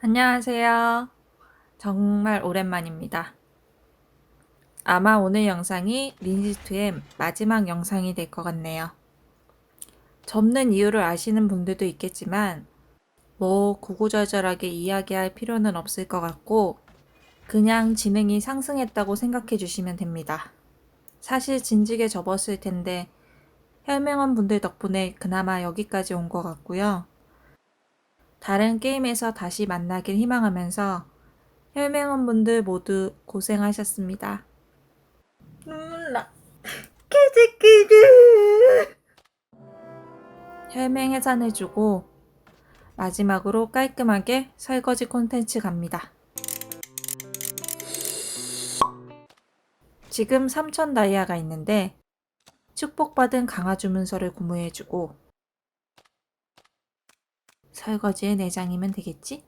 안녕하세요. 정말 오랜만입니다. 아마 오늘 영상이 린지투의 마지막 영상이 될 것 같네요. 접는 이유를 아시는 분들도 있겠지만, 뭐 구구절절하게 이야기할 필요는 없을 것 같고, 그냥 지능이 상승했다고 생각해 주시면 됩니다. 사실 진지게 접었을 텐데, 혈맹원 분들 덕분에 그나마 여기까지 온 것 같고요. 다른 게임에서 다시 만나길 희망하면서 혈맹원 분들 모두 고생하셨습니다. 눈물 나. 키즈키즈. 혈맹 해산해주고 마지막으로 깔끔하게 설거지 콘텐츠 갑니다. 지금 3000 다이아가 있는데 축복받은 강화 주문서를 구매해주고 설거지에 내장이면 되겠지?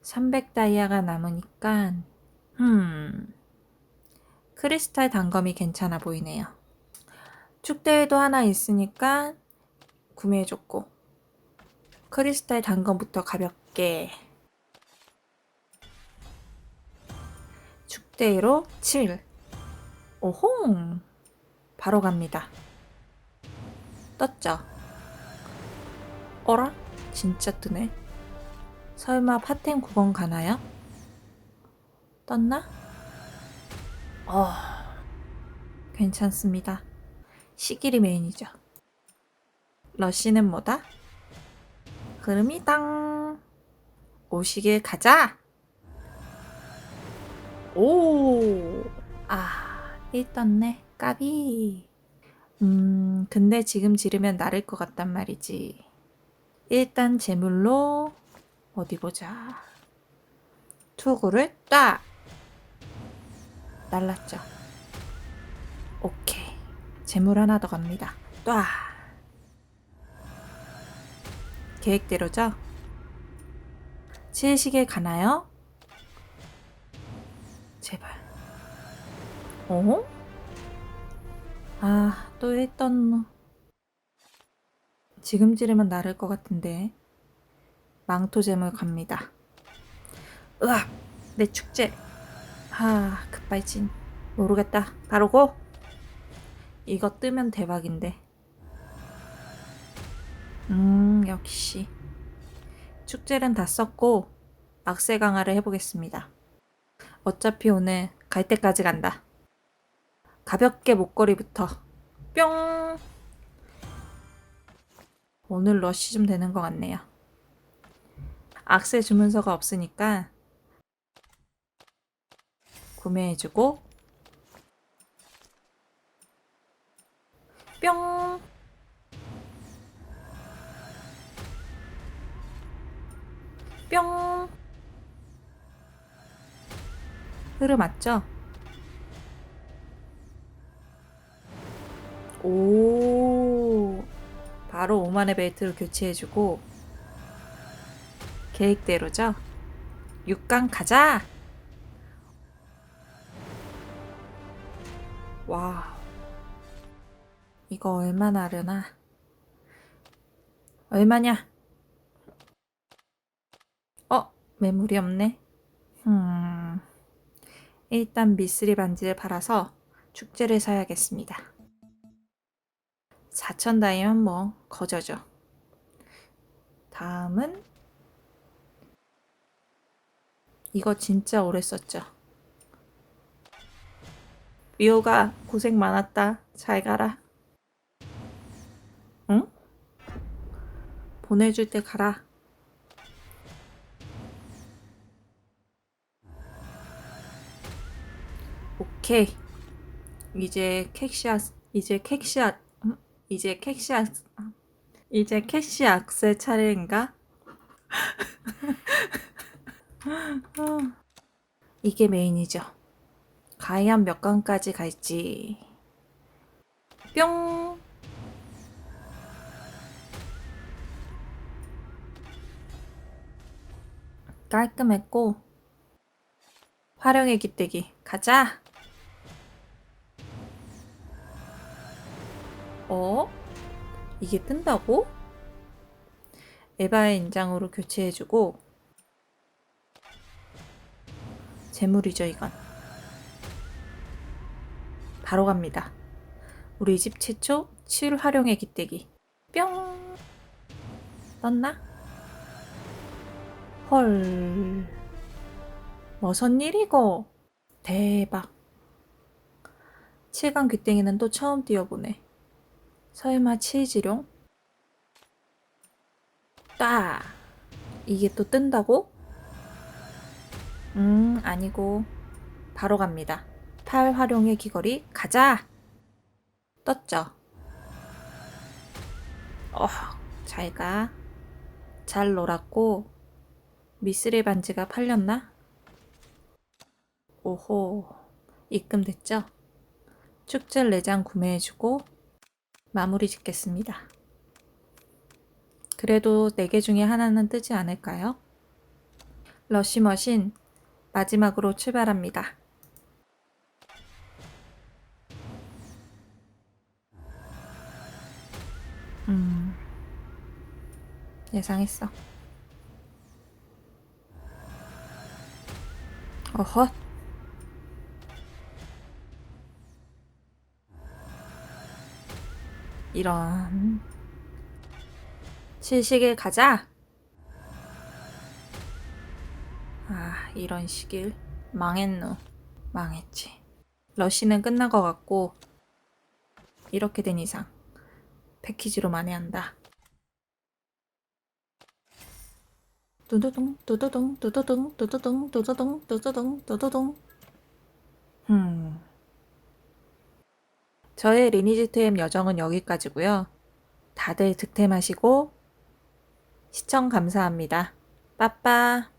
300 다이아가 남으니까 음 크리스탈 단검이 괜찮아 보이네요. 축대에도 하나 있으니까 구매해줬고 크리스탈 단검부터 가볍게 축대로 7 오홍 바로 갑니다. 떴죠? 어라? 진짜 뜨네. 설마 파텐 9번 가나요? 떴나? 어, 괜찮습니다. 시길이 메인이죠. 러쉬는 뭐다? 흐름이당. 오시길 가자! 오! 아, 1 떴네. 까비. 음, 근데 지금 지르면 나를 것 같단 말이지. 일단 제물로 어디 보자. 투구를 딱 날랐죠. 오케이. 재물 하나 더 갑니다. 딱. 계획대로죠? 칠식에 가나요? 제발. 어? 아, 또 했던 지금 지르면 나를 것 같은데. 망토잼을 갑니다. 으악! 내 축제. 아, 급발진. 모르겠다. 바로 고! 이거 뜨면 대박인데. 음, 역시. 축제는 다 썼고, 악세 강화를 해보겠습니다. 어차피 오늘 갈 때까지 간다. 가볍게 목걸이부터. 뿅! 오늘 러쉬 좀 되는 것 같네요. 악세 주문서가 없으니까 구매해주고 뿅 뿅. 흐름 맞죠? 5만의 벨트로 교체해주고 계획대로죠? 6강 가자! 와 이거 얼마나 하려나? 얼마냐? 어? 매물이 없네? 음... 일단 미쓰리 반지를 팔아서 축제를 사야겠습니다. 4천 다이면 뭐 거저죠. 다음은 이거 진짜 오래 썼죠. 미호가 고생 많았다. 잘 가라. 응? 보내줄 때 가라. 오케이. 이제 캑시앗, 이제 캑시앗, 이제 캑시앗, 이제 캑시 악셀 차례인가? 이게 메인이죠. 과연 몇 강까지 갈지. 뿅! 깔끔했고, 활용의 기대기. 가자! 어? 이게 뜬다고? 에바의 인장으로 교체해주고 재물이죠 이건. 바로 갑니다. 우리 집 최초 칠 활용의 기대기. 뿅! 떴나? 헐. 뭐선 일이고 대박. 7강 귀땡이는 또 처음 뛰어보네 설마 치즈룡? 따 이게 또 뜬다고? 음 아니고 바로 갑니다 8 활용의 귀걸이 가자 떴죠 어 잘 가 잘 놀았고 미쓰리 반지가 팔렸나? 오호 입금됐죠? 축제 4장 구매해주고 마무리 짓겠습니다. 그래도 4개 중에 하나는 뜨지 않을까요? 러쉬머신 마지막으로 출발합니다. 음, 예상했어. 어헛. 이런. 실시길 가자! 아, 이런 시길. 망했노. 망했지. 러쉬는 끝난 것 같고, 이렇게 된 이상, 패키지로 만회한다. 두두둥, 두두둥, 두두둥, 두두둥, 두두둥, 두두둥, 두두둥. 음. 저의 리니지 템 여정은 여기까지고요. 다들 득템하시고 시청 감사합니다. 빠빠.